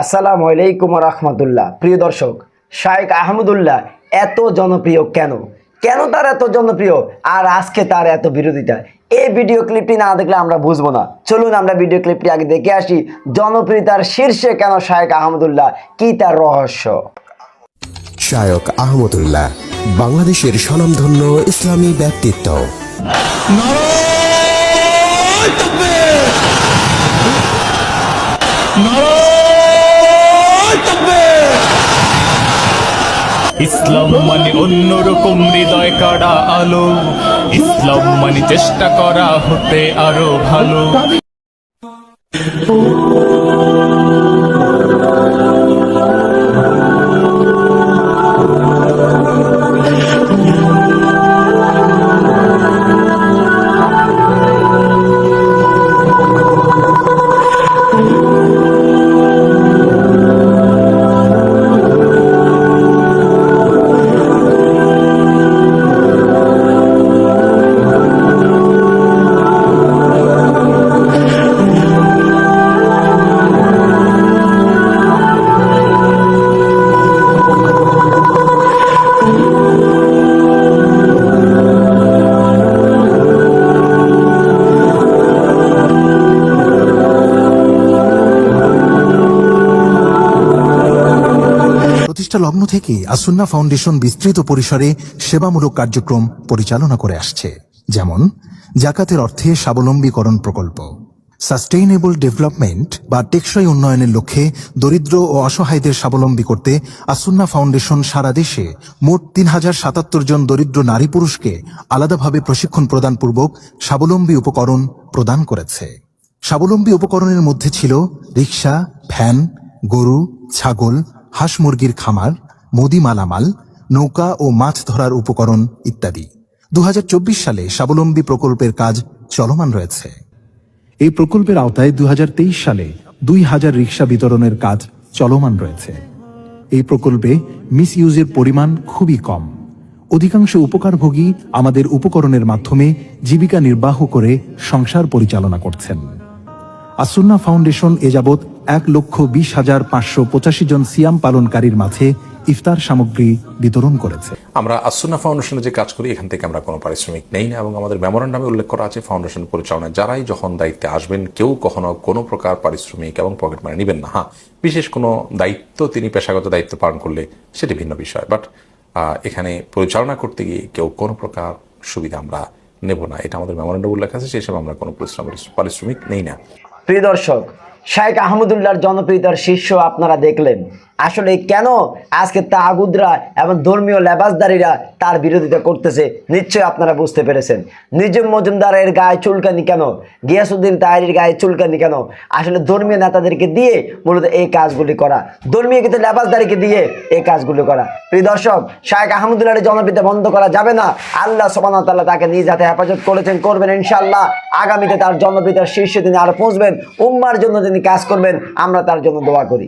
আসসালামু আলাইকুম রহমতুল্লাহ। প্রিয় দর্শক শায়েক আহমদুল্লাহ এত জনপ্রিয় কেন? কেন তার এত জনপ্রিয়? আর আজকে তার এত বিরোধিতা? এই ভিডিও ক্লিপটি না দেখলে আমরা বুঝব না। চলুন আমরা ভিডিও ক্লিপটি আগে দেখে আসি জনপ্রিয়তার শীর্ষে কেন শায়েক আহমদুল্লাহ? কি তার রহস্য? শায়ক আহমদুল্লাহ বাংলাদেশের স্বনামধন্য ইসলামী ব্যক্তিত্ব। ইসলাম মানে অন্যরকম হৃদয় কাড়া আলো। ইসলাম মানে চেষ্টা করা হতে আরও ভালো। প্রতিষ্ঠা লগ্ন থেকে আসুন্না ফাউন্ডেশন বিস্তৃত পরিসরে সেবামূলক কার্যক্রম পরিচালনা করে আসছে, যেমন জাকাতের অর্থে স্বাবলম্বীকরণ প্রকল্প, সাস্টেইনেবল ডেভেলপমেন্ট বা টেকসই উন্নয়নের লক্ষ্যে দরিদ্র ও অসহায়দের স্বাবলম্বী করতে আসুন্না ফাউন্ডেশন সারা দেশে মোট তিন হাজার সাতাত্তর জন দরিদ্র নারী পুরুষকে আলাদাভাবে প্রশিক্ষণ প্রদানপূর্বক স্বাবলম্বী উপকরণ প্রদান করেছে। স্বাবলম্বী উপকরণের মধ্যে ছিল রিক্সা, ভ্যান, গরু, ছাগল হাঁস মুরগির খামার, মুদি মালামাল, নৌকা ও মাছ ধরার উপকরণ ইত্যাদি। দু হাজার চব্বিশ সালে স্বাবলম্বী প্রকল্পের কাজ চলমান রয়েছে। এই প্রকল্পের আওতায় দু হাজার তেইশ সালে দুই হাজার রিক্সা বিতরণের কাজ চলমান রয়েছে। এই প্রকল্পে মিস ইউজের পরিমাণ খুবই কম। অধিকাংশ উপকারভোগী আমাদের উপকরণের মাধ্যমে জীবিকা নির্বাহ করে সংসার পরিচালনা করছেন। আসুন্না ফাউন্ডেশন এ যাবৎ এক লক্ষ বিশ হাজার পাঁচশো পঁচাশি জন সিয়াম পালনকারীর মাঝে ইফতার সামগ্রী বিতরণ করেছে। আমরা আসুনা ফাউন্ডেশনে যে কাজ করি এখান থেকে আমরা কোনো পারিশ্রমিক নেই না এবং আমাদের মেমোরান্ডামে উল্লেখ করা আছে ফাউন্ডেশন পরিচালনায়। যারাই যখন দায়িত্বে আসবেন কেউ কখনো কোনো প্রকার পারিশ্রমিক এবং পকেট মানি নেবেন না। হ্যাঁ বিশেষ কোনো দায়িত্ব তিনি পেশাগত দায়িত্ব পালন করলে সেটি ভিন্ন বিষয়। বাট এখানে পরিচালনা করতে গিয়ে কেউ কোনো প্রকার সুবিধা আমরা নেব না। এটা আমাদের মেমোরান্ডাম উল্লেখ আছে সেই হিসাবে আমরা কোনো পরিশ্রম- পারিশ্রমিক নেই না। প্রিয় দর্শক শায়েক আহমদুল্লাহর জনপ্রিয়তার শীর্ষ আপনারা দেখলেন। আসলে কেন আজকে তাগুদরা এবং ধর্মীয় লেবাসদারীরা তার বিরোধিতা করতেছে? নিশ্চয়ই আপনারা বুঝতে পেরেছেন। নিজম মজুমদারের গায়ে চুলকানি কেন? গিয়াসুদ্দিন তাহারির গায়ে চুলকানি কেন? আসলে ধর্মীয় নেতাদেরকে দিয়ে মূলত এই কাজগুলি করা। ধর্মীয় কিন্তু লেবাসদারিকে দিয়ে এই কাজগুলি করা। প্রিয় দর্শক শায়েক আহমদুল্লাহর জনপ্রিয়তা বন্ধ করা যাবে না। আল্লাহ সোবান তাল্লাহ তাকে নিজ হাতে হেফাজত করেছেন, করবেন ইনশাল্লাহ আগামীতে তার জনপ্রিয়তার শীর্ষে তিনি আরও পৌঁছবেন। উম্মার জন্য তিনি কাজ করবেন, আমরা তার জন্য দোয়া করি।